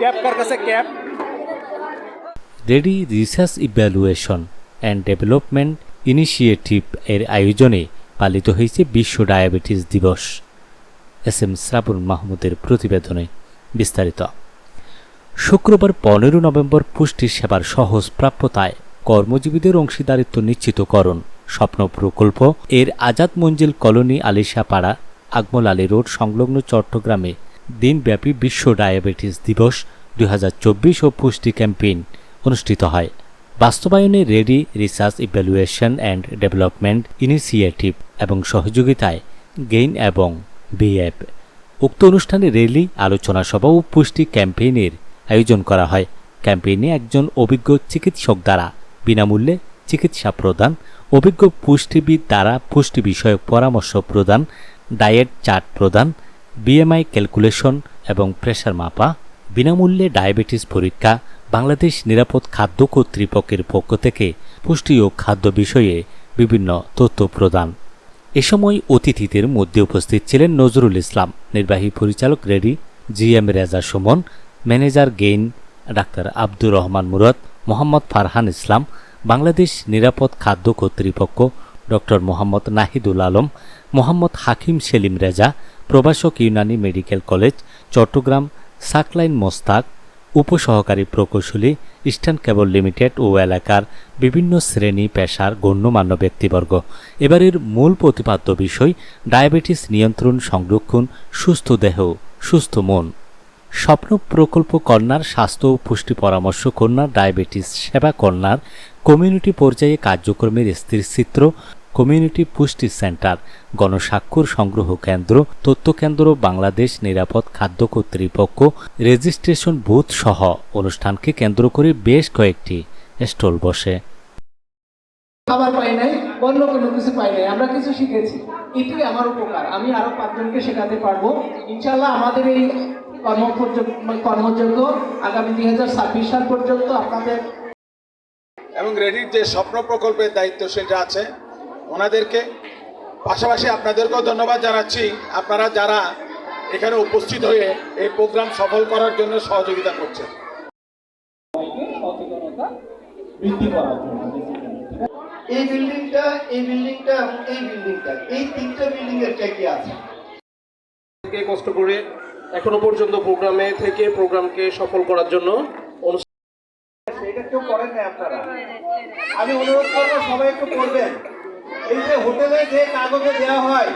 Cap কার কাছে cap? Ready research evaluation and development initiative এর আয়োজনে পালিত হয়েছে বিশ্ব ডায়াবেটিস দিবস। এস এম শ্রাবণ মাহমুদের প্রতিবেদনে বিস্তারিত। শুক্রবার পনেরো নভেম্বর পুষ্টি সেবার সহজ প্রাপ্যতায় কর্মজীবীদের অংশীদারিত্ব নিশ্চিতকরণ স্বপ্ন প্রকল্প এর আজাদ মঞ্জিল কলোনি আলিশাপাড়া আকমল আলী রোড সংলগ্ন চট্টগ্রামে দিনব্যাপী বিশ্ব ডায়াবেটিস দিবস দুই হাজার চব্বিশ ও পুষ্টি ক্যাম্পেইন অনুষ্ঠিত হয়। বাস্তবায়নে ready research evaluation and development initiative এবং সহযোগিতায় গেইন এবং বিএফ উক্ত অনুষ্ঠানে র্যালি আলোচনা সভা ও পুষ্টি ক্যাম্পেইনের আয়োজন করা হয়। ক্যাম্পেইনে একজন অভিজ্ঞ চিকিৎসক দ্বারা বিনামূল্যে চিকিৎসা প্রদান, অভিজ্ঞ পুষ্টিবিদ দ্বারা পুষ্টি বিষয়ক পরামর্শ প্রদান, ডায়েট চার্ট প্রদান বিএমআই ক্যালকুলেশন এবং প্রেশার মাপা, বিনামূল্যে ডায়াবেটিস পরীক্ষা, বাংলাদেশ নিরাপদ খাদ্য কর্তৃপক্ষের পক্ষ থেকে পুষ্টি ও খাদ্য বিষয়ে বিভিন্ন তথ্য প্রদান। এ সময় অতিথিদের মধ্যে উপস্থিত ছিলেন নজরুল ইসলাম, নির্বাহী পরিচালক ready, G M Reza Suman, manager gain, doctor Abdur Rahman Murad, Mohammad Farhan Islam, Bangladesh নিরাপদ খাদ্য কর্তৃপক্ষ ডক্টর মোহাম্মদ নাহিদুল আলম, মোহাম্মদ হাকিম সেলিম রেজা প্রবাসক ইউনানি মেডিকেল কলেজ, চট্টগ্রাম, সাকলাইন মোস্তাক, উপসহকারী প্রকৌশলী, ইস্টার্ন কেবল লিমিটেড ও এলাকার বিভিন্ন শ্রেণি পেশার গণ্যমান্য ব্যক্তিবর্গ। এবারের মূল প্রতিপাদ্য বিষয়, ডায়াবেটিস নিয়ন্ত্রণ সংরক্ষণ, সুস্থ দেহ, সুস্থ মন। স্বপ্ন প্রকল্প কন্যার স্বাস্থ্য ও পুষ্টি পরামর্শ কন্যা, ডায়াবেটিস সেবা কন্যার কমিউনিটি পর্যায়ে কার্যক্রমের স্থিরচিত্র কমিউনিটি পুষ্টি সেন্টার, গণস্বাক্ষর সংগ্রহ কেন্দ্র, তথ্য কেন্দ্র, বাংলাদেশ নিরাপদ খাদ্য কর্তৃপক্ষ, রেজিস্ট্রেশন বুথ সহ অনুষ্ঠানকে কেন্দ্র করে বেশ কয়েকটি স্টল বসে। খাবার পাই নাই, অন্য কোনো কিছু পাই নাই, আমরা কিছু শিখেছি। এটাই আমার উপকার, আমি আরও পাঁচজনকে শেখাতে পারব। ইনশাল্লাহ আমাদের এই কর্মযোগ্য আগামী দুই ছাব্বিশ সাল পর্যন্ত আপনাদের এবং রেডির যে স্বপ্ন প্রকল্পের দায়িত্ব সেটা আছে ওনাদেরকে। পাশাপাশি আপনাদেরকেও ধন্যবাদ জানাচ্ছি। আপনারা যারা এখানে উপস্থিত হয়ে এই প্রোগ্রাম সফল করার জন্য সহযোগিতা করছেন। বৃদ্ধি করার জন্য এই বিল্ডিংটা এই বিল্ডিংটা এবং এই বিল্ডিংটা এই তিনটা বিল্ডিং এর কি আছে? কষ্ট করে এখনও পর্যন্ত প্রোগ্রামে থেকে প্রোগ্রামকে সফল করার জন্য করেন আপনারা। আমি অনুরোধ করব সবাই একটু করবেন। এই যে হোটেলে যে কাগজে দেওয়া হয়